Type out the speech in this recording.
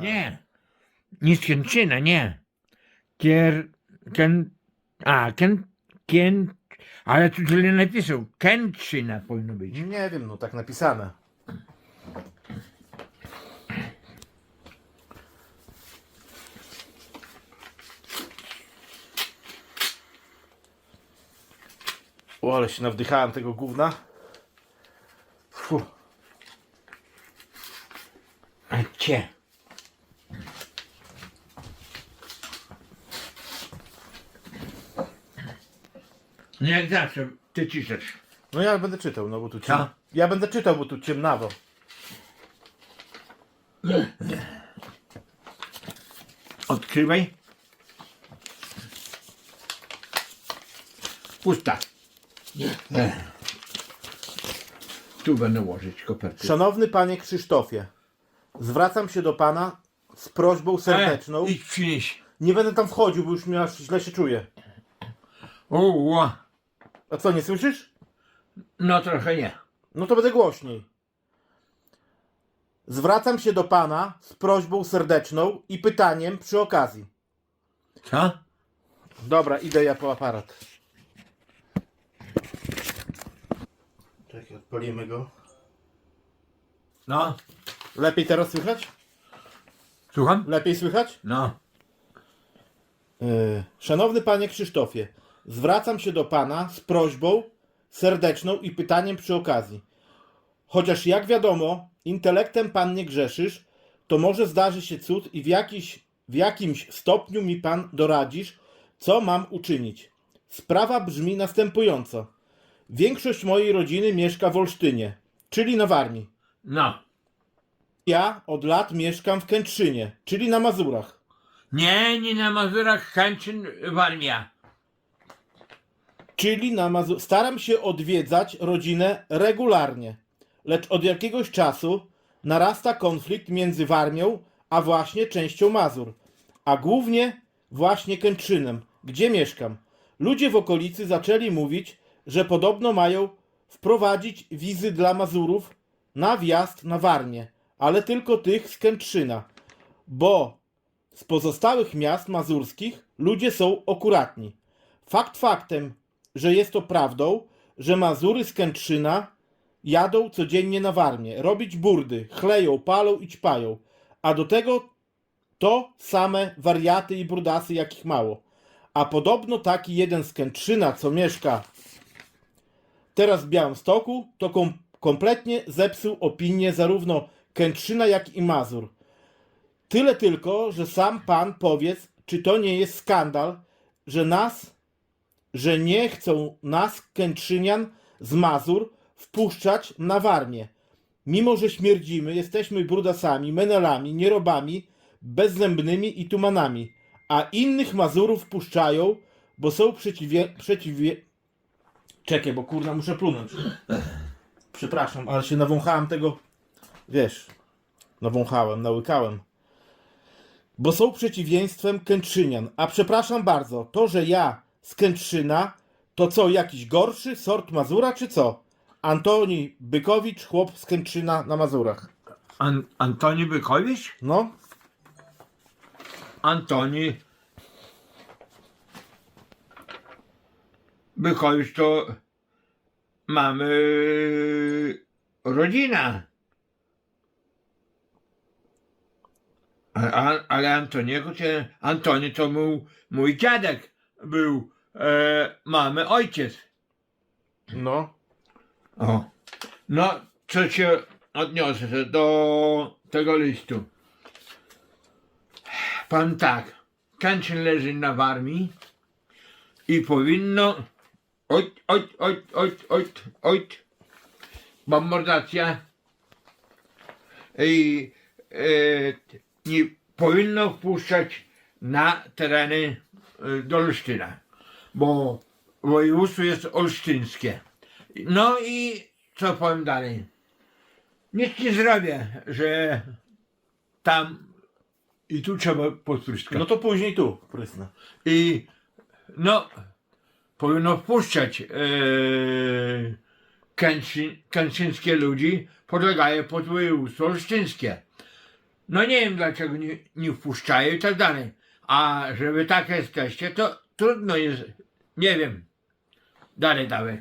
Nie. Nie z Kętrzyna, nie. Kier... Ken... A, Ken... Ken... Ale tu źle napisał. Kętrzyna powinno być. Nie wiem, no tak napisane. O, ale się nawdychałem tego gówna. Fuh. A cie. No jak zawsze, ty ciszesz. No ja będę czytał, no bo tu Co? ciem... Ja będę czytał, bo tu ciemnawo. Odkrywaj. Pusta. Tu będę łożyć kopertę. Szanowny panie Krzysztofie, zwracam się do pana z prośbą serdeczną. E, idź przynieś. Nie będę tam wchodził, bo już mi aż źle się czuję. O, ła. A co, nie słyszysz? No trochę nie. No to będę głośniej. Zwracam się do pana z prośbą serdeczną i pytaniem przy okazji. Co? Dobra, idę ja po aparat. Czekaj, odpalimy go. No. Lepiej teraz słychać? Słucham? Lepiej słychać? No. Yy, Szanowny panie Krzysztofie, zwracam się do pana z prośbą serdeczną i pytaniem przy okazji. Chociaż jak wiadomo, intelektem pan nie grzeszysz, to może zdarzy się cud i w, jakiś, w jakimś stopniu mi pan doradzisz, co mam uczynić. Sprawa brzmi następująco. Większość mojej rodziny mieszka w Olsztynie, czyli na Warmii. No. Ja od lat mieszkam w Kętrzynie, czyli na Mazurach. Nie, nie na Mazurach, Kęczyn, Warmia. Czyli na Mazu- staram się odwiedzać rodzinę regularnie, lecz od jakiegoś czasu narasta konflikt między Warmią a właśnie częścią Mazur, a głównie właśnie Kętrzynem, gdzie mieszkam. Ludzie w okolicy zaczęli mówić, że podobno mają wprowadzić wizy dla Mazurów na wjazd na Warmię, ale tylko tych z Kętrzyna, bo z pozostałych miast mazurskich ludzie są akuratni. Fakt faktem, że jest to prawdą, że Mazury z Kętrzyna jadą codziennie na Warmię, robić burdy, chleją, palą i ćpają, a do tego to same wariaty i brudasy, jakich mało. A podobno taki jeden z Kętrzyna, co mieszka teraz w Białymstoku, to kom- kompletnie zepsuł opinię zarówno Kętrzyna, jak i Mazur. Tyle tylko, że sam pan powiedz, czy to nie jest skandal, że nas, że nie chcą nas, Kętrzynian z Mazur, wpuszczać na Warmię. Mimo, że śmierdzimy, jesteśmy brudasami, menelami, nierobami, bezzębnymi i tumanami, a innych Mazurów wpuszczają, bo są przeciwie... przeciwie... Czekaj, bo kurna muszę plunąć. Przepraszam, ale się nawąchałem tego, wiesz, nawąchałem, nałykałem bo są przeciwieństwem Kętrzynian. A przepraszam bardzo, to, że ja z Kętrzyna, to co, jakiś gorszy sort Mazura, czy co? Antoni Bykowicz, chłop z na Mazurach. An Antoni Bykowicz? No, Antoni Bykowicz to mamy rodzina. A, a, ale Antoniego, czy Antoni to był mój dziadek był e, mamy ojciec. no. O. No, co się odniosę do tego listu. Pan tak, Kęczyn leży na Warmii i powinno oj, oj, oj, oj, oj, oj, bombardacja i e, nie powinno wpuszczać na tereny e, do Olsztyna, bo województwo jest olsztyńskie. No i co powiem dalej? Nic nie zrobię, że tam i tu trzeba podpryskać. No to później tu prysnę. I no, powinno wpuszczać kęczyn, kęczyńskie ludzi, podlegają pod województwo olsztyńskie. No nie wiem dlaczego nie, nie wpuszczają i tak dalej. A że wy tak jesteście, to trudno jest. Nie wiem. Dalej, dalej.